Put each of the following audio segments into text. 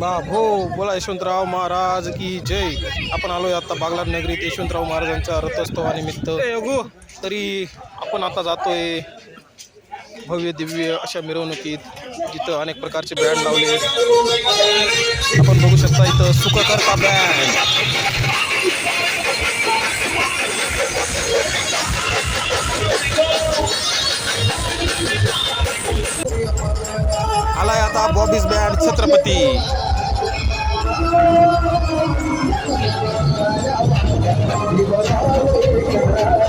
बाभो बोला यशवंतराव महाराज की जय. आपण आलोय आता बागलाद नगरीत. यशवंतराव महाराजांच्या रथोत्सवानिमित्त तरी आपण आता जातोय भव्य दिव्य अशा मिरवणुकीत जिथं अनेक प्रकारचे बँड लावले. आपण बघू शकता इथं सुखकर का बँड? आलाय आता बॉबीज बँड छत्रपती.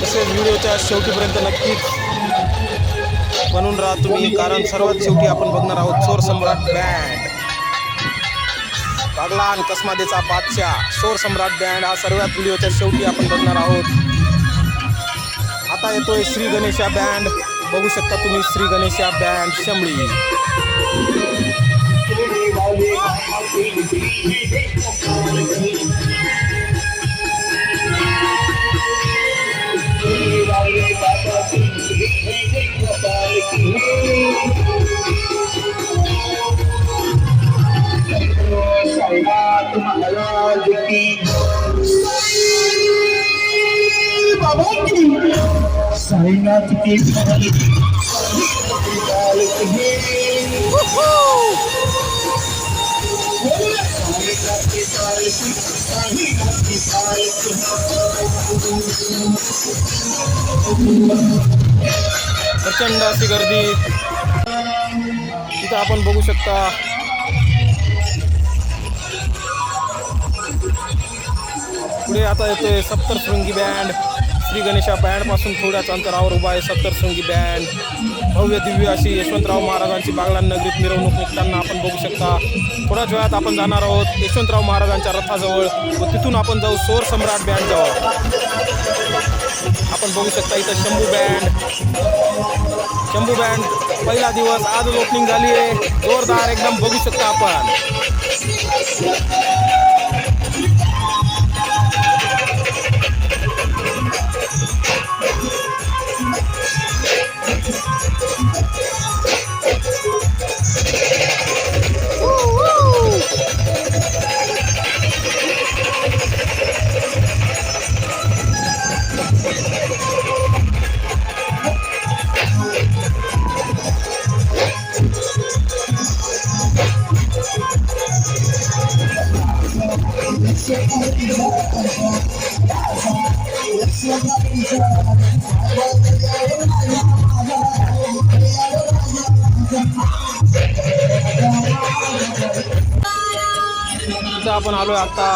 तसेच व्हिडिओच्या शेवटीपर्यंत नक्कीच बनून राहा तुम्ही कारण सर्वात शेवटी आपण बघणार आहोत चोर सम्राट बँड. बागलान कसमादेचा बादशाह चोर सम्राट बँड हा सर्वात व्हिडिओच्या शेवटी आपण बघणार आहोत. आता येतोय श्री गणेशा बँड. बघू शकता तुम्ही श्री गणेशा बँड शंभळी. बाबा की साईनाथ की साईनाथ की प्रचंड अशी गर्दी. तिथं आपण बघू शकता. पुढे आता येतोय सप्तरशृंगी बँड. श्री गणेशा बँडपासून थोड्याच अंतरावर उभा आहे सप्तरशृंगी बँड. भव्य दिव्य अशी यशवंतराव महाराजांची बागलान नगरीत मिरवणूक निघताना आपण बघू शकता. थोड्याच वेळात आपण जाणार आहोत यशवंतराव महाराजांच्या रथाजवळ व तिथून आपण जाऊ सोर सम्राट बँडजवळ. आपण बघू शकता इथं शंभू बँड. शंभू बँड पहिला दिवस आजच ओपनिंग झाली आहे जोरदार एकदम बघू शकता आपण. इथं आपण आहे आता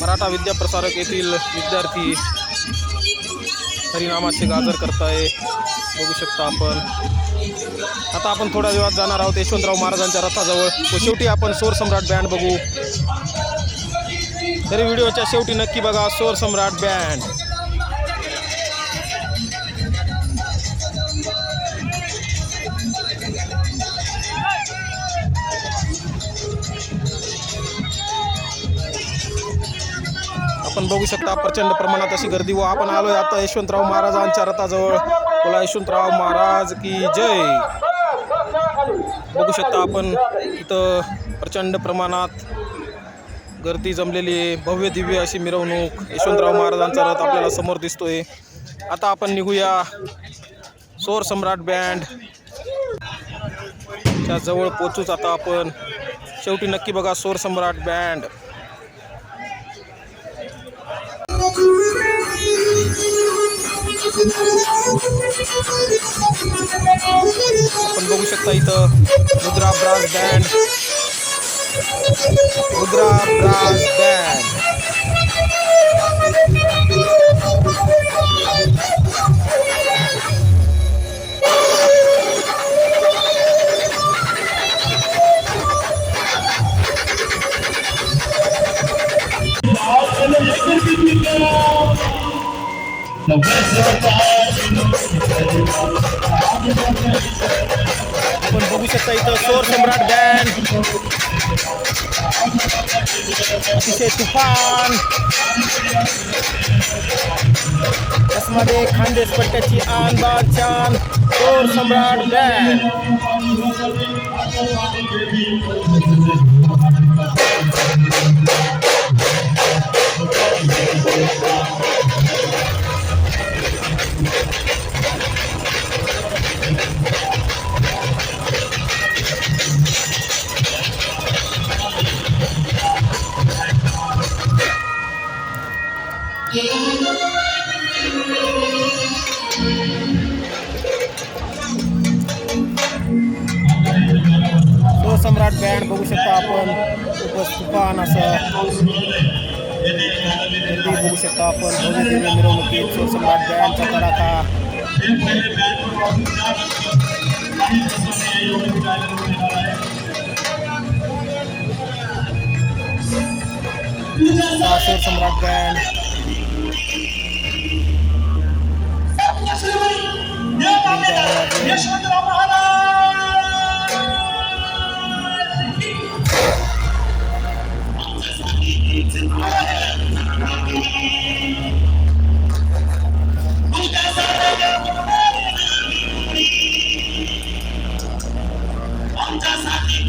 मराठा विद्या प्रसारक येथील विद्यार्थी हरिनामाचे गाजर करताय. बघू शकता आपण. आता आपण थोड्या वेळात जाणार आहोत यशवंतराव महाराजांच्या रथाजवळ. व शेवटी आपण सोर सम्राट बँड बघू. तरी व्हिडिओच्या शेवटी नक्की बघा सोर सम्राट बँड. बघू शकता प्रचंड प्रमाणात अशी गर्दी व आपण आलोय आता यशवंतराव महाराजांच्या रथाजवळ. बोला यशवंतराव महाराज की जय. बघू शकता आपण इथं प्रचंड प्रमाणात गर्दी जमलेली आहे. भव्य दिव्य अशी मिरवणूक यशवंतराव महाराजांचा रथ आपल्याला समोर दिसतोय. आता आपण निघूया सोर सम्राट बँड. च्या जवळ पोचूच आता आपण. शेवटी नक्की बघा सोर सम्राट बँड. आपण बघू शकता इथं Rudra brass band Rudra brass band No. शकता इथं सोर सम्राट बैन। अतिशय तुफान। त्यामध्ये खानदेश पट्ट्याची आन बान चान सोर सम्राट बँड सोर सम्राट बँड बघू शकता आपण खूपच तुफान असं गर्दी बघू शकता आपण भव्य दिव्य मिरवणुकीत सोर सम्राट बँडचा तडाखा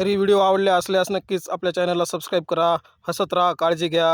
तरी व्हिडिओ आवडले असल्यास नक्कीच आपल्या चॅनलला सबस्क्राईब करा. हसत राहा काळजी घ्या.